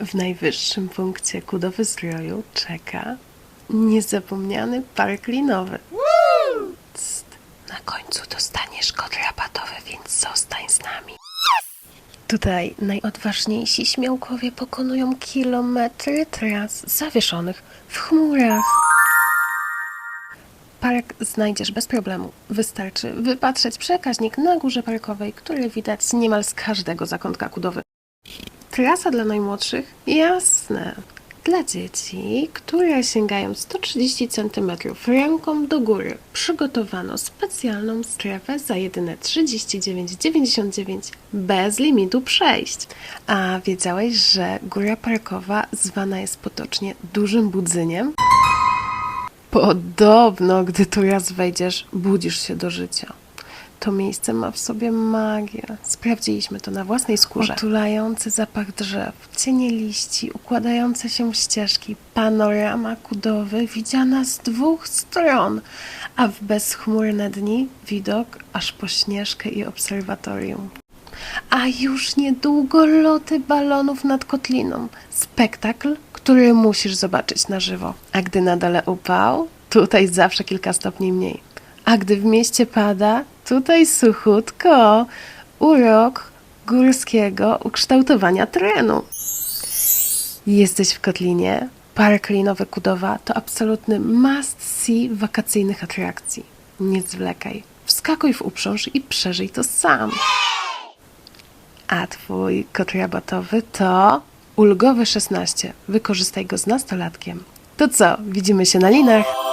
W najwyższym punkcie Kudowy Zdroju czeka niezapomniany park linowy. Na końcu dostaniesz kod rabatowy, więc zostań z nami. Tutaj najodważniejsi śmiałkowie pokonują kilometry tras zawieszonych w chmurach. Park znajdziesz bez problemu. Wystarczy wypatrzeć przekaźnik na górze parkowej, który widać niemal z każdego zakątka kudowy. Trasa dla najmłodszych? Jasne. Dla dzieci, które sięgają 130 cm ręką do góry, przygotowano specjalną strefę za jedyne 39,99 bez limitu przejść. A wiedziałeś, że góra parkowa zwana jest potocznie dużym budzyniem? Podobno, gdy tu raz wejdziesz, budzisz się do życia. To miejsce ma w sobie magię. Sprawdziliśmy to na własnej skórze. Otulający zapach drzew, cienie liści, układające się ścieżki, panorama kudowy widziana z dwóch stron, a w bezchmurne dni widok aż po śnieżkę i obserwatorium. A już niedługo loty balonów nad kotliną. Spektakl, który musisz zobaczyć na żywo. A gdy na dole upał, tutaj zawsze kilka stopni mniej. A gdy w mieście pada, tutaj suchutko. Urok górskiego ukształtowania terenu. Jesteś w Kotlinie. Park Linowy Kudowa to absolutny must-see wakacyjnych atrakcji. Nie zwlekaj. Wskakuj w uprząż i przeżyj to sam. A twój kod rabatowy to ulgowy 16. Wykorzystaj go z nastolatkiem. To co, widzimy się na linach?